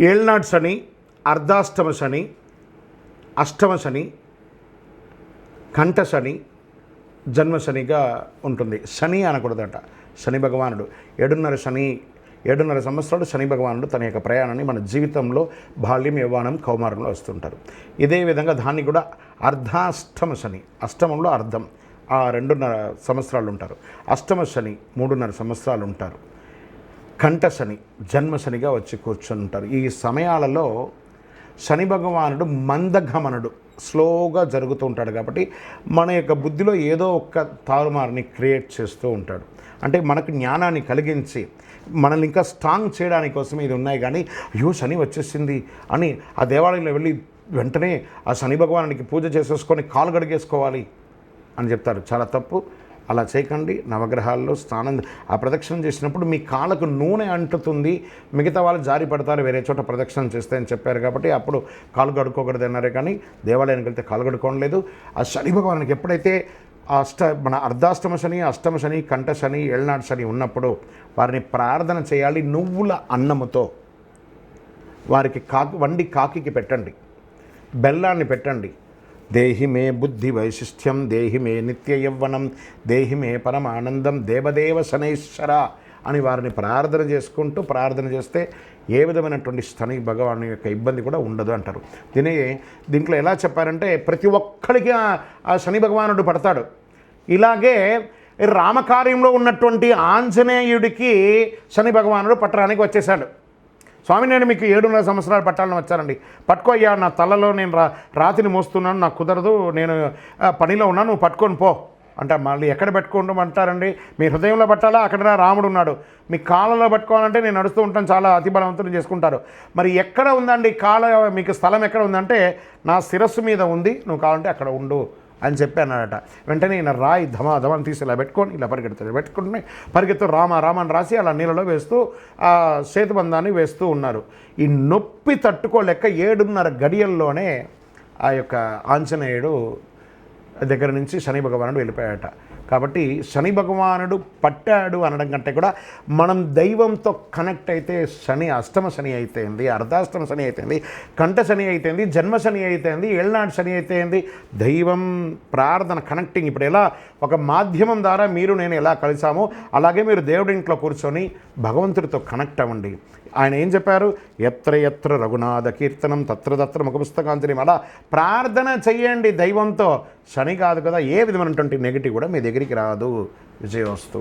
ఏళ్నాడు శని అర్ధాష్టమ శని అష్టమ శని కంఠ శని జన్మ శనిగా ఉంటుంది. శని అనకూడదట. శని భగవానుడు. ఏడున్నర శని ఏడున్నర సంవత్సరాలు శని భగవానుడు తన యొక్క ప్రయాణాన్ని మన జీవితంలో బాల్యం యవ్వానం కౌమారంలో వస్తుంటారు. ఇదే విధంగా దాన్ని కూడా అర్ధాష్టమ శని అష్టమంలో అర్ధం ఆ రెండున్నర సంవత్సరాలు ఉంటారు. అష్టమ శని మూడున్నర సంవత్సరాలు ఉంటారు. కంఠశని జన్మశనిగా వచ్చి కూర్చొని ఉంటారు ఈ సమయాలలో శని భగవానుడు మందగమనుడు స్లోగా జరుగుతూ ఉంటాడు కాబట్టి మన యొక్క బుద్ధిలో ఏదో ఒక తారుమారుని క్రియేట్ చేస్తూ ఉంటాడు. అంటే మనకు జ్ఞానాన్ని కలిగించి మనల్ని ఇంకా స్ట్రాంగ్ చేయడానికి కోసం ఇది ఉన్నాయి కానీ అయ్యో శని వచ్చేసింది అని ఆ దేవాలయంలో వెళ్ళి వెంటనే ఆ శని భగవానుడికి పూజ చేసేసుకొని కాలు గడిగేసుకోవాలి అని చెప్తారు. చాలా తప్పు. అలా చేయకండి నవగ్రహాల్లో స్నానం ఆ ప్రదక్షిణం చేసినప్పుడు మీ కాళ్ళకు నూనె అంటుతుంది మిగతా వాళ్ళు జారి పడతారు వేరే చోట ప్రదక్షిణం చేస్తే అని చెప్పారు కాబట్టి అప్పుడు కాలు కడుక్కోకూడదు అన్నారే కానీ దేవాలయానికి వెళ్తే కాలు కడుక్కోలేదు ఆ శని భగవానికి ఎప్పుడైతే అష్ట మన అర్ధాష్టమ శని అష్టమ శని కంఠ శని ఏళ్ళనాడు శని ఉన్నప్పుడు వారిని ప్రార్థన చేయాలి నువ్వుల అన్నముతో. వారికి కాకి వండి కాకికి పెట్టండి బెల్లాన్ని పెట్టండి దేహి మే బుద్ధి వైశిష్ట్యం దేహి మే నిత్య యవ్వనం దేహి మే పరమానందం దేవదేవ శనైశ్వర అని వారిని ప్రార్థన చేసుకుంటూ ప్రార్థన చేస్తే ఏ విధమైనటువంటి శని భగవాను యొక్క ఇబ్బంది కూడా ఉండదు అంటారు. దీని దీంట్లో ఎలా చెప్పారంటే ప్రతి ఒక్కడికి ఆ- ఆ శని భగవానుడు పడతాడు. ఇలాగే రామకార్యంలో ఉన్నటువంటి ఆంజనేయుడికి శని భగవానుడు పట్టడానికి వచ్చేసాడు స్వామి నేను మీకు ఏడున్నర సంవత్సరాలు పట్టాలని వచ్చారండి పట్టుకో అయ్యా నా తలలో నేను రా రాతిని మోస్తున్నాను నాకు కుదరదు నేను పనిలో ఉన్నాను నువ్వు పట్టుకొని పో. అంటే మళ్ళీ ఎక్కడ పెట్టుకోమంటారండి మీ హృదయంలో పట్టాలా? అక్కడ రాముడు ఉన్నాడు. మీ కాళ్ళలో పట్టుకోవాలంటే నేను నడుస్తూ ఉంటాను చాలా అతి బలవంతం చేసుకుంటారు. మరి ఎక్కడ ఉందండి? కాళ్ళ మీకు స్థలం ఎక్కడ ఉందంటే నా శిరస్సు మీద ఉంది నువ్వు కావాలంటే అక్కడ ఉండు. అని చెప్పి అన్నాడట. వెంటనే ఈయన రాయి ధమా ధమని తీసి ఇలా పెట్టుకొని ఇలా పరిగెడతాడు. పెట్టుకుంటే పరిగెత్తు రామ రామ అని రాసి అలా నీళ్ళలో వేస్తూ ఆ సేతుబంధాన్ని వేస్తూ ఉన్నారు. ఈ నొప్పి తట్టుకోలేక ఏడున్నర గడియల్లోనే ఆ యొక్క ఆంజనేయుడు దగ్గర నుంచి శని భగవానుడు వెళ్ళిపోయాడట. కాబట్టి శని భగవానుడు పట్టాడు అనడం కంటే కూడా మనం దైవంతో కనెక్ట్ అయితే శని అష్టమ శని అయితేంది అర్ధాష్టమ శని అయితేంది కంఠ శని అయితేంది జన్మ శని అయితేంది ఏళ్ళనాడు శని అయితేంది దైవం ప్రార్థన కనెక్టింగ్ ఇప్పుడు ఎలా? ఒక మాధ్యమం ద్వారా మీరు నేను ఎలా కలిసామో అలాగే మీరు దేవుడి ఇంట్లో కూర్చొని భగవంతుడితో కనెక్ట్ అవ్వండి. ఆయన ఏం చెప్పారు? ఎత్ర ఎత్ర రఘునాథ కీర్తనం తత్ర తత్ర ముఖపుస్తకాంతని అలా ప్రార్థన చెయ్యండి దైవంతో. శని కాదు కదా ఏ విధమైనటువంటి నెగిటివ్ కూడా మీ దగ్గరికి రాదు. విజయోస్తు